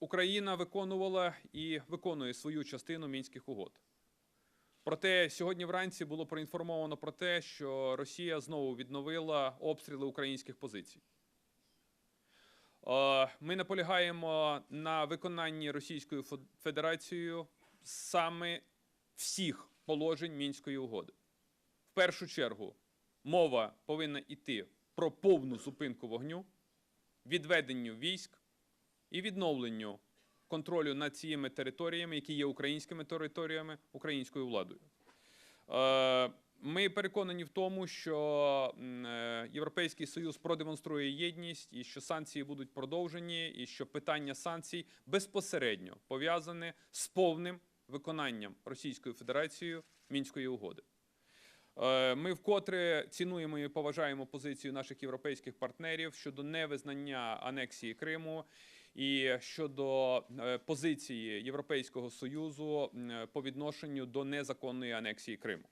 Україна виконувала і виконує свою частину мінських угод. Проте сьогодні вранці було проінформовано про те, що Росія знову відновила обстріли українських позицій. Е, Ми наполягаємо на виконанні Російською Федерацією саме всіх положень мінської угоди. В першу чергу мова повинна йти про повну зупинку вогню, відведенню військ і відновленню контролю над цими територіями, які є українськими територіями, українською владою. Е, Ми переконані в тому, що е, Європейський Союз продемонструє єдність і що санкції будуть продовжені, і що питання санкцій безпосередньо пов'язане з повним виконанням Російською Федерацією мінської угоди. Е, Ми вкотре цінуємо і поважаємо позицію наших європейських партнерів щодо невизнання анексії Криму і щодо е, позиції Європейського союзу по відношенню до незаконної анексії Криму.